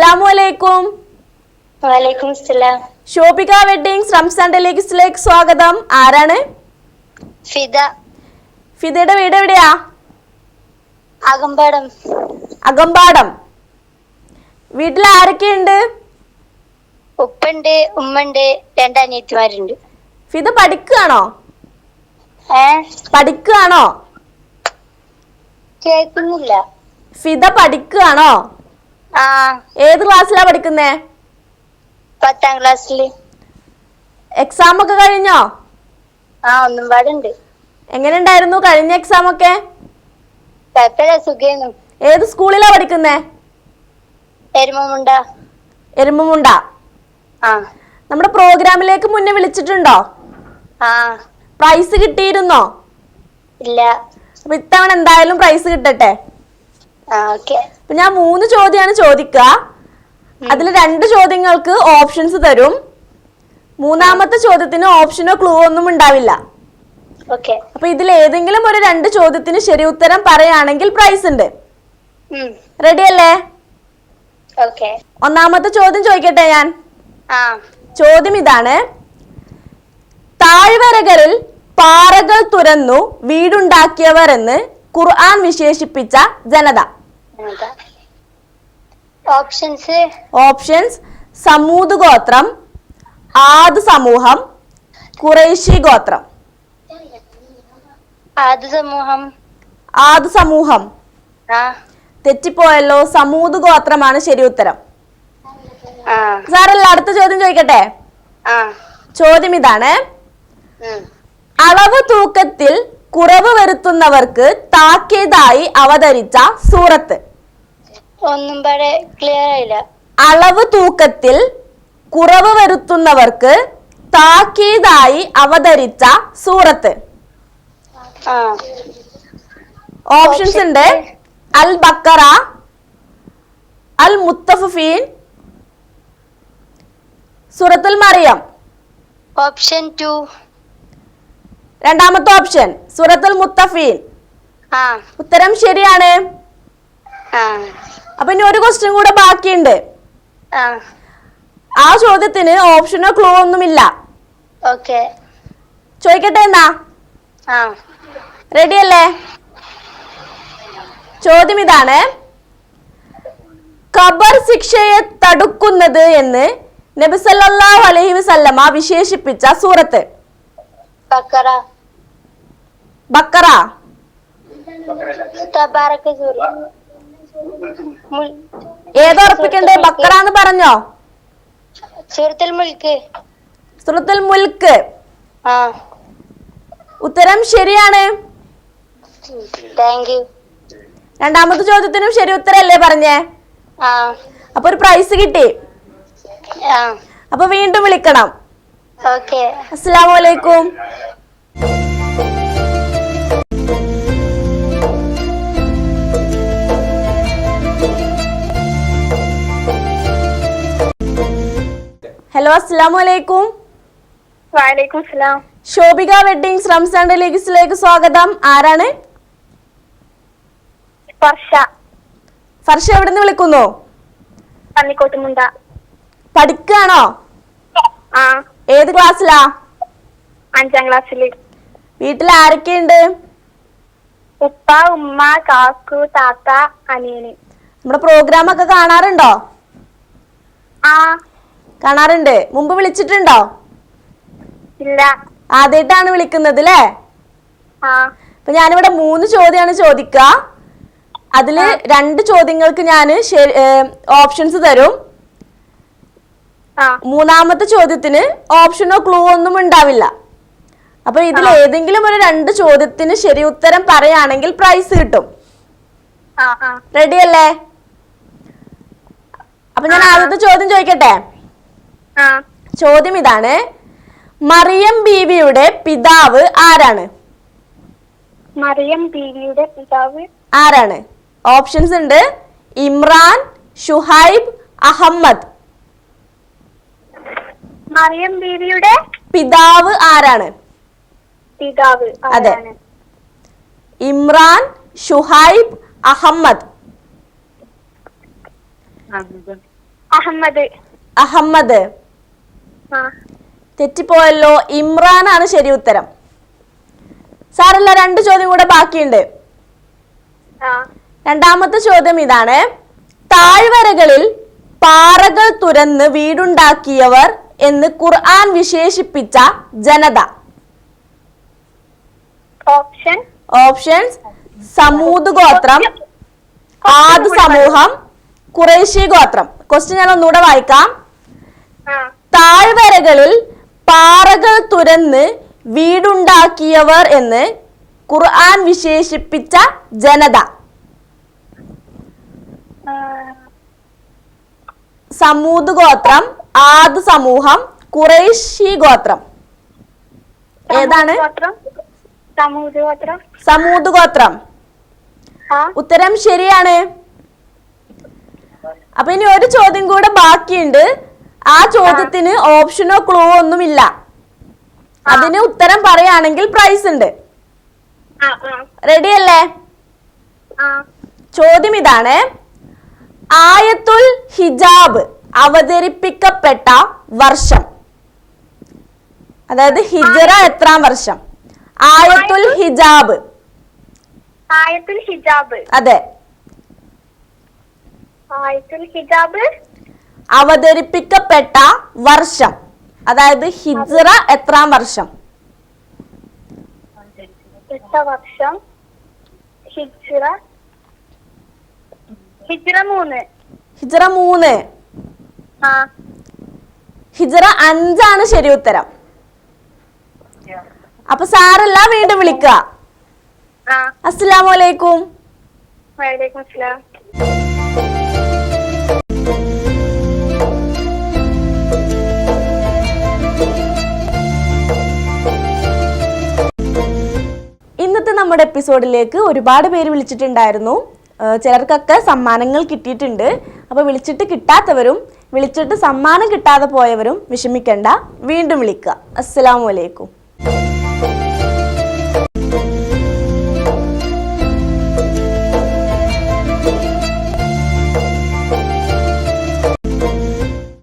അസ്സലാമു അലൈക്കും വലൈക്കും സലാം ഷോപിക വെഡിങ്സ് റംസാൻ ഡെലിഗസിലേക്ക് സ്വാഗതം. ആരാണ്? ഫിദ. ഫിദയുടെ വീട് എവിടെയാ? അകമ്പാടം. അകമ്പാടം. വീട്ടിൽ ആരൊക്കെയുണ്ട്? ഉപ്പുണ്ട് ഉമ്മണ്ട് രണ്ട് അനിയത്തിമാരുണ്ട് ഫിദ പഠിക്കുകയാണോ പഠിക്കുകയാണോ കേൾക്കുന്നില്ല. ഫിദ പഠിക്കുകയാണോ ഏത് ക്ലാസ്സിലാ പഠിക്കുന്നേ? പത്താം ക്ലാസ്സിൽ. എക്സാം ഒക്കെ കഴിഞ്ഞോ? ആ ഒന്നും പാടുണ്ട്. എങ്ങനെ ഉണ്ടായിരുന്നു കഴിഞ്ഞ എക്സാം ഒക്കെ ഏത് സ്കൂളിലാ പഠിക്കുന്നേ? എരുമുണ്ട എരുമ്പുമുണ്ട ആ. നമ്മുടെ പ്രോഗ്രാമിലേക്ക് മുന്നേ വിളിച്ചിട്ടുണ്ടോ? ആ. പ്രൈസ് കിട്ടിയിരുന്നോ? ഇല്ല. അപ്പൊ ഇത്തവണ എന്തായാലും പ്രൈസ് കിട്ടട്ടെ? ആ ഓക്കെ. അപ്പൊ ഞാൻ മൂന്ന് ചോദ്യമാണ് ചോദിക്കുക. അതിൽ രണ്ട് ചോദ്യങ്ങൾക്ക് ഓപ്ഷൻസ് തരും. മൂന്നാമത്തെ ചോദ്യത്തിന് ഓപ്ഷനോ ക്ലൂ ഒന്നും ഉണ്ടാവില്ല. അപ്പൊ ഇതിൽ ഏതെങ്കിലും ഒരു രണ്ട് ചോദ്യത്തിന് ശരി ഉത്തരം പറയുകയാണെങ്കിൽ പ്രൈസ് ഉണ്ട്. റെഡി അല്ലേ? ഒന്നാമത്തെ ചോദ്യം ചോദിക്കട്ടെ ഞാൻ? ചോദ്യം ഇതാണ്. താഴ്വരകളിൽ പാറകൾ തുരന്നു വീടുണ്ടാക്കിയവർ എന്ന് ഖുർആൻ വിശേഷിപ്പിച്ച ജനത. ഓപ്ഷൻസ് ഓപ്ഷൻസ് സമൂത് ഗോത്രം ആദ് സമൂഹം കുറേശി ഗോത്രം. ആദ് സമൂഹം. ആദ് സമൂഹം. തെറ്റിപ്പോയല്ലോ സമൂത് ഗോത്രമാണ് ശരി ഉത്തരം. സാറല്ല അടുത്ത ചോദ്യം ചോദിക്കട്ടെ? ചോദ്യം ഇതാണ്. അളവ് തൂക്കത്തിൽ കുറവ് വരുത്തുന്നവർക്ക് താക്കീതായി അവതരിച്ച സൂറത്ത്. ഒന്നും പാടെ ക്ലിയർ ആയില്ല. അളവ് തൂക്കത്തിൽ കുറവ് വരുത്തുന്നവർക്ക് താക്കീതായി അവതരിച്ച സൂറത്ത്. ഓപ്ഷൻസ് ഉണ്ട് അൽ ബക്കറ അൽ മുത്തഫീൻ സൂറത്തുൽ മറിയം. ഓപ്ഷൻ ടു രണ്ടാമത്തെ ഓപ്ഷൻ സൂറത്തുൽ മുത്തഫീൻ. ഉത്തരം ശരിയാണ്. ആ. അപ്പൊ ഇനി ഒരു ക്വസ്റ്റ്യൻ കൂടെ ബാക്കിയുണ്ട്. ആ. ചോദ്യത്തിന് ഓപ്ഷനോ ക്ലൂ ഒന്നുമില്ല. ഓക്കെ. ചോദിക്കട്ടെ എന്നാ? റെഡി അല്ലേ? ചോദ്യം ഇതാണ്. ഖബർ ശിക്ഷയെ തടുക്കുന്നത് എന്ന് നബി അലഹി അലൈഹി വസല്ലമ വിശേഷിപ്പിച്ച സൂറത്ത്. ബക്കറ. ഏത് ഉറപ്പിക്കണ്ടേ? ബക്കറ എന്ന് പറഞ്ഞോ? സൂറത്തുൽ മുൽക്ക്. മുൽക്ക്. ഉത്തരം ശരിയാണ്. രണ്ടാമത്തെ ചോദ്യത്തിനും ശരി ഉത്തരല്ലേ പറഞ്ഞേ? അപ്പൊ ഒരു പ്രൈസ് കിട്ടി. അപ്പൊ വീണ്ടും വിളിക്കണം. ഓക്കെ. ഹലോ അസ്സാം അലൈക്കും വലൈക്കും സലാം ശോഭിക വെഡിങ്സ് റംസാൻ ഡെലിഗസിലേക്ക് സ്വാഗതം. ആരാണ്? ഫർഷ. ഫർഷ എവിടെ നിന്ന് വിളിക്കുന്നു? പന്നിക്കോട്ടുമുണ്ട. പഠിക്കുകയാണോ ആ. ഏത് ക്ലാസ്സിലാ? അഞ്ചാം ക്ലാസ്സിൽ. വീട്ടിൽ ആരൊക്കെയുണ്ട്? ഉപ്പ ഉമ്മ കാക്കു താത്ത അനിയന്. നമ്മുടെ പ്രോഗ്രാം ഒക്കെ കാണാറുണ്ടോ? ആ. കാണാറുണ്ട്. മുമ്പ് വിളിച്ചിട്ടുണ്ടോ? ഇല്ല. ആദ്യമായിട്ടാണ് വിളിക്കുന്നത് അല്ലേ അപ്പൊ ഞാനിവിടെ മൂന്ന് ചോദ്യമാണ് ചോദിക്കുക. അതിൽ രണ്ട് ചോദ്യങ്ങൾക്ക് ഞാൻ ഓപ്ഷൻസ് തരും. മൂന്നാമത്തെ ചോദ്യത്തിന് ഓപ്ഷനോ ക്ലൂ ഒന്നും ഉണ്ടാവില്ല. അപ്പൊ ഇതിൽ ഏതെങ്കിലും ഒരു രണ്ട് ചോദ്യത്തിന് ശരി ഉത്തരം പറയുകയാണെങ്കിൽ പ്രൈസ് കിട്ടും. റെഡി അല്ലേ? അപ്പൊ ഞാൻ ആദ്യത്തെ ചോദ്യം ചോദിക്കട്ടെ? ചോദ്യം ഇതാണ്. മറിയം ബീവിയുടെ പിതാവ് ആരാണ്? മറിയം ബീവിയുടെ പിതാവ് ആരാണ്? ഓപ്ഷൻസ് ഉണ്ട്. ഇമ്രാൻ ഷുഹൈബ് അഹമ്മദ്. മറിയം ബീവിയുടെ പിതാവ് ആരാണ്? പിതാവ് അതെ. ഇമ്രാൻ ഷുഹൈബ് അഹമ്മദ്. അഹമ്മദ്. അഹമ്മദ്. തെറ്റിപ്പോയല്ലോ ആണ് ശരി ഉത്തരം. സാറല്ല രണ്ട് ചോദ്യം കൂടെ ബാക്കിയുണ്ട്. രണ്ടാമത്തെ ചോദ്യം ഇതാണ്. താഴ്വരകളിൽ പാറകൾ തുരന്ന് വീടുണ്ടാക്കിയവർ എന്ന് ഖുർആൻ വിശേഷിപ്പിച്ച ജനത. ഓപ്ഷൻ? ഓപ്ഷൻസ് സമൂത് ഗോത്രം ആദ് സമൂഹം കുറേശി ഗോത്രം. ക്വസ്റ്റ്യൻ ഞാൻ ഒന്നുകൂടെ വായിക്കാം താഴ്വരകളിൽ പാറകൾ തുരന്ന് വീടുണ്ടാക്കിയവർ എന്ന് ഖുർആൻ വിശേഷിപ്പിച്ച ജനത. സമൂത് ഗോത്രം ആദ് സമൂഹം കുറേശി ഗോത്രം. ഏതാണ്? സമൂത് ഗോത്രം? ഉത്തരം ശരിയാണ്. അപ്പൊ ഇനി ഒരു ചോദ്യം കൂടെ ബാക്കിയുണ്ട്. ആ ചോദ്യത്തിന് ഓപ്ഷനോ ക്ലൂ ഒന്നുമില്ല. അതിന് ഉത്തരം പറയുകയാണെങ്കിൽ പ്രൈസ് ഉണ്ട്. റെഡി അല്ലേ? ചോദ്യം ഇതാണ്. ആയത്തുൽ ഹിജാബ് അവതരിപ്പിക്കപ്പെട്ട വർഷം. അതായത് ഹിജറ എത്രാം വർഷം? ആയത്തുൽ ഹിജാബ്. ആയത്തുൽ ഹിജാബ്. അതെ. ആയത്തുൽ ഹിജാബ് അവതരിപ്പിക്കപ്പെട്ട വർഷം. അതായത് ഹിജ്റ എത്രാം വർഷം? വർഷം. ഹിജ്റ. ഹിജ്റ മൂന്ന്. ഹിജ്റ മൂന്ന്. ഹിജ്റ അഞ്ചാണ് ശരി ഉത്തരം. അപ്പൊ സാറല്ല വീണ്ടും വിളിക്കുക. അസ്സലാമലൈക്കും വലൈക്കും അസ്സലാം. നമ്മുടെ എപ്പിസോഡിലേക്ക് ഒരുപാട് പേര് വിളിച്ചിട്ടുണ്ടായിരുന്നു. ചിലർക്കൊക്കെ സമ്മാനങ്ങൾ കിട്ടിയിട്ടുണ്ട്. അപ്പോൾ വിളിച്ചിട്ട് കിട്ടാത്തവരും വിളിച്ചിട്ട് സമ്മാനം കിട്ടാതെ പോയവരും വിഷമിക്കണ്ട. വീണ്ടും വിളിക്കുക. അസ്സലാമു അലൈക്കും.